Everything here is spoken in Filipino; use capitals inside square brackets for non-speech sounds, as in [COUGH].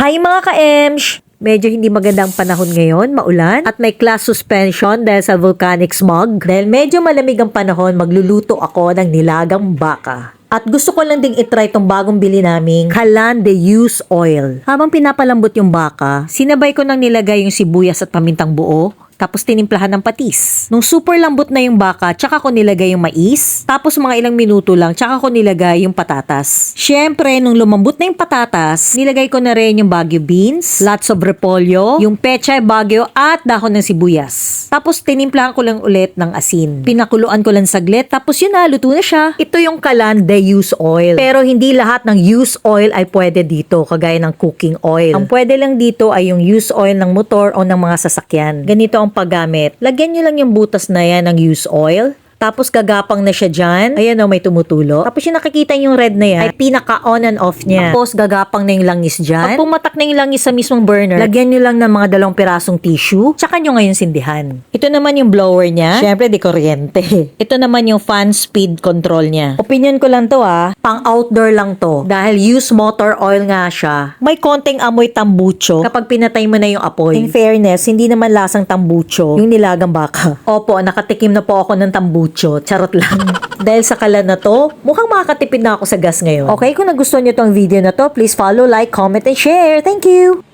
Hi mga ka-emsh! Medyo hindi maganda ang panahon ngayon, maulan, at may class suspension dahil sa volcanic smog. Dahil medyo malamig ang panahon, magluluto ako ng nilagang baka. At gusto ko lang ding itry tong bagong bili naming Kalan de Use Oil. Habang pinapalambot yung baka, sinabay ko nang nilagay yung sibuyas at pamintang buo, tapos tinimplahan ng patis. Nung super lambot na yung baka, tsaka ko nilagay yung mais. Tapos mga ilang minuto lang, tsaka ko nilagay yung patatas. Siyempre, nung lumambot na yung patatas, nilagay ko na rin yung bagyo beans, lots of repolyo, yung pechay bagyo at dahon ng sibuyas. Tapos tinimplahan ko lang ulit ng asin. Pinakuluan ko lang saglit, tapos yun na, luto na siya. Ito yung kalan de use oil. Pero hindi lahat ng use oil ay pwede dito, kagaya ng cooking oil. Ang pwede lang dito ay yung use oil ng motor o ng mga sasakyan. Ganito ang paggamit. Lagyan nyo lang yung butas na yan ng use oil. Tapos gagapang na siya dyan. Ayan o, may tumutulo. Tapos yung nakikita yung red na yan, ay pinaka on and off niya. Tapos gagapang na yung langis dyan. Pag pumatak na yung langis sa mismong burner, lagyan nyo lang ng mga dalawang pirasong tissue. Tsaka nyo ngayon sindihan. Ito naman yung blower niya. Siyempre, di kuryente. [LAUGHS] Ito naman yung fan speed control niya. Opinion ko lang to ah. Pang outdoor lang to. Dahil use motor oil nga siya. May konting amoy tambucho kapag pinatay mo na yung apoy. In fairness, hindi naman lasang tambucho yung nilagang baka. Opo, nakatikim na po ako ng tambucho. Charot lang. Dahil sa kalan na to, mukhang makakatipid na ako sa gas ngayon. Okay, kung nagustuhan nyo tong video na to, please follow, like, comment, and share. Thank you!